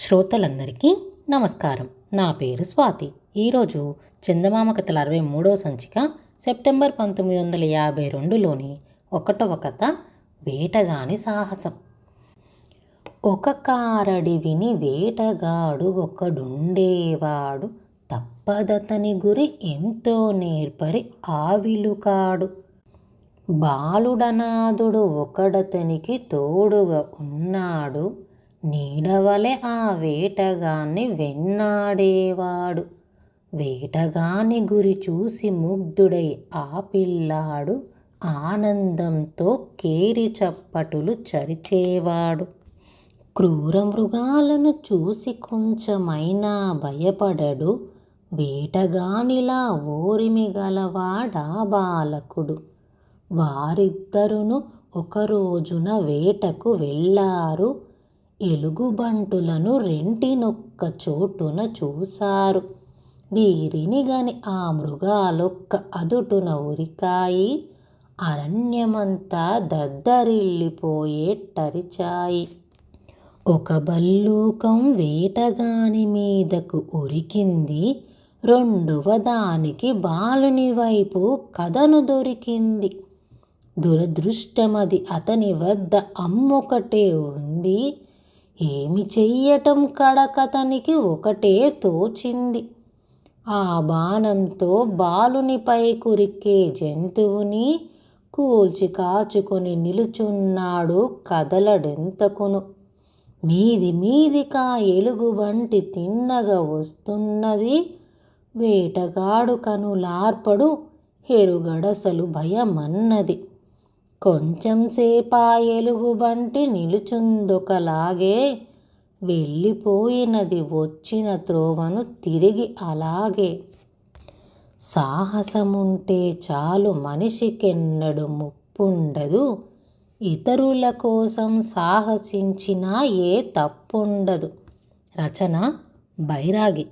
శ్రోతలందరికీ నమస్కారం. నా పేరు స్వాతి. ఈరోజు చందమామ కథల అరవై మూడవ సంచిక సెప్టెంబర్ పంతొమ్మిది వందల యాభై రెండులోని ఒకటవ కథ వేటగాని సాహసం. ఒక కారడివిని వేటగాడు ఒకడుండేవాడు. తప్పదతని గురి ఎంతో నేర్పరి ఆవిలుకాడు. బాలుడనాథుడు ఒకడతనికి తోడుగా ఉన్నాడు. నీడవలె ఆ వేటగాన్ని వెన్నాడేవాడు. వేటగాని గురి చూసి ముగ్ధుడై ఆ పిల్లాడు ఆనందంతో కేరి చప్పటులు చరిచేవాడు. క్రూర మృగాలను చూసి కొంచెమైనా భయపడడు. వేటగానిలా ఓరిమి గలవాడా బాలకుడు. వారిద్దరును ఒకరోజున వేటకు వెళ్ళారు. ఎలుగుబంటులను రెంటినొక్క చోటున చూశారు. వీరిని గని ఆ మృగాలొక్క అదుటున ఉరికాయి అరణ్యమంతా దద్దరిల్లిపోయేట్టరిచాయి. ఒక బల్లూకం వేటగాని మీదకు ఉరికింది రెండవ దానికి బాలుని వైపు కథను దొరికింది. దురదృష్టమది అతని వద్ద అమ్మొకటే ఉంది ఏమి చెయ్యటం కడకతనికి ఒకటే తోచింది. ఆ బాణంతో బాలునిపై కురికే జంతువుని కూల్చి కాచుకొని నిలుచున్నాడు కదలడెంతకును. మీది మీదికా ఎలుగుబంటి తిన్నగా వస్తున్నది. వేటగాడు కనులార్పడు ఎరుగడసలు భయమన్నది. కొంచెం సేపా ఎలుగుబంటి నిలుచుందొకలాగే వెళ్ళిపోయినది వచ్చిన త్రోవను తిరిగి అలాగే. సాహసముంటే చాలు మనిషికెన్నడు ముప్పుండదు. ఇతరుల కోసం సాహసించినా ఏ తప్పుండదు. రచన బైరాగి.